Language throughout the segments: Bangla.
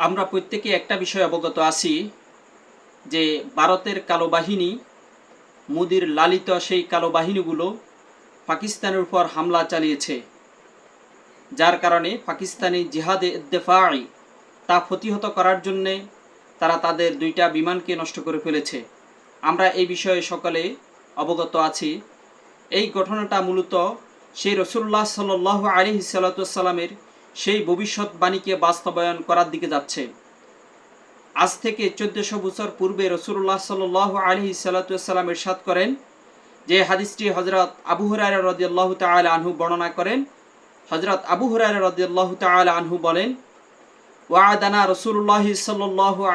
আমরা প্রত্যেকে একটা বিষয় অবগত আছি যে ভারতের কালো বাহিনী মোদির লালিত সেই কালো বাহিনীগুলো পাকিস্তানের উপর হামলা চালিয়েছে, যার কারণে পাকিস্তানি জিহাদে ইদ্দেফাই তা প্রতিহত করার জন্যে তারা তাদের দুইটা বিমানকে নষ্ট করে ফেলেছে। আমরা এই বিষয়ে সকলে অবগত আছি। এই ঘটনাটা মূলত সেই রসুল্লাহ সাল আলি সাল্লাতামের সেই ভবিষ্যৎবাণীকে বাস্তবায়ন করার দিকে যাচ্ছে। আজ থেকে চোদ্দশো বছর পূর্বে রসুল্লাহ সাল আলি সাল্লাতাম এরশাদ করেন যে হাদিসটি হজরত আবু হুরায় রদিয়াল্লাহ তাল আনহু বর্ণনা করেন। হজরত আবু হুরায় রদিয়াল্লাহ তাল আনহু বলেন, ওয়াদানা রসুল্লাহ সাল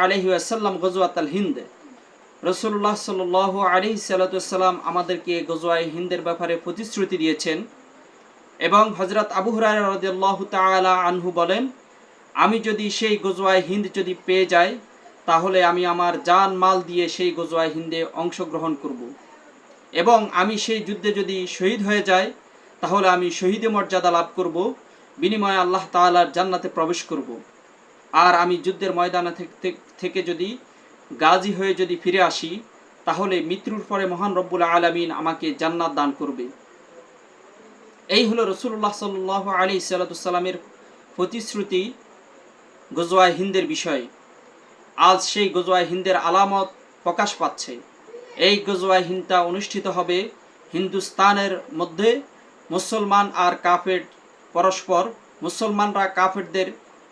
আলহি আসাল্লাম গজওয়াত আল হিন্দ রসুল্লাহ সাল আলি সাল্লাতাম আমাদেরকে গজওয়াই হিন্দের ব্যাপারে প্রতিশ্রুতি দিয়েছেন। এবং হজরত আবু আনহু বলেন, আমি যদি সেই গজওয়াই হিন্দ যদি পেয়ে যাই, তাহলে আমি আমার জান মাল দিয়ে সেই গজওয়াই হিন্দে অংশগ্রহণ করব। এবং আমি সেই যুদ্ধে যদি শহীদ হয়ে যাই, তাহলে আমি শহীদে মর্যাদা লাভ করব, বিনিময়ে আল্লাহ তালার জান্নাতে প্রবেশ করব। আর আমি যুদ্ধের ময়দানে থেকে যদি গাজী হয়ে যদি ফিরে আসি, তাহলে মৃত্যুর পরে মহান রব্বুল আলমিন আমাকে জান্নাত দান করবে। এই হলো রসুল্লাহ সাল আলী সাল্লামের প্রতিশ্রুতি গজওয়াই হিন্দের বিষয়। আজ সেই গজওয়াই হিন্দের আলামত প্রকাশ পাচ্ছে। এই গজওয়াই হিন্দটা অনুষ্ঠিত হবে হিন্দুস্তানের মধ্যে। মুসলমান আর কাফের পরস্পর, মুসলমানরা কাফেরদের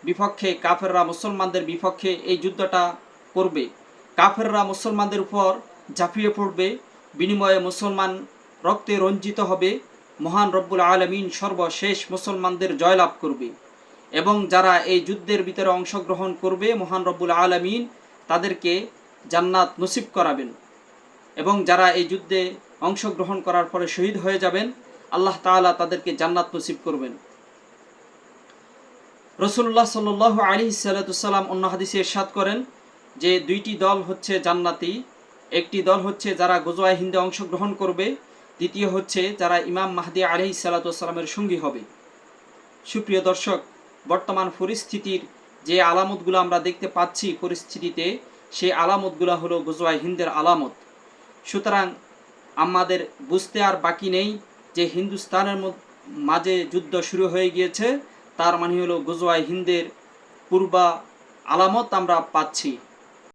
বিপক্ষে, কাফেররা মুসলমানদের বিপক্ষে এই যুদ্ধটা করবে। কাফেররা মুসলমানদের উপর ঝাঁপিয়ে পড়বে। বিনিময়ে মুসলমান রক্তে রঞ্জিত হবে। মহান রব্বুল আলমিন সর্বশেষ মুসলমানদের জয়লাভ করবে এবং যারা এই যুদ্ধের ভিতরে অংশগ্রহণ করবে, মহান রব্বুল আলমিন তাদেরকে জান্নাত নসিব করাবেন এবং যারা এই যুদ্ধে অংশগ্রহণ করার পরে শহীদ হয়ে যাবেন, আল্লাহ তালা তাদেরকে জান্নাত নসিব করবেন। রসুল্লাহ সাল আলী সাল্লাম অন্য হাদিসে এরশাদ করেন যে দুইটি দল হচ্ছে জান্নাতি, একটি দল হচ্ছে যারা গোজোয়া হিন্দে অংশগ্রহণ করবে দ্বিতীয় হচ্ছে যারা ইমাম মাহদি আলহি সাল্লাতামের সঙ্গী হবে। সুপ্রিয় দর্শক, বর্তমান পরিস্থিতির যে আলামতগুলো আমরা দেখতে পাচ্ছি পরিস্থিতিতে, সেই আলামতগুলো হলো গোজোয়া হিন্দের আলামত। সুতরাং আমাদের বুঝতে আর বাকি নেই যে হিন্দুস্তানের মাঝে যুদ্ধ শুরু হয়ে গিয়েছে, তার মানে হলো গোজোয়া হিন্দের পূর্বা আলামত আমরা পাচ্ছি।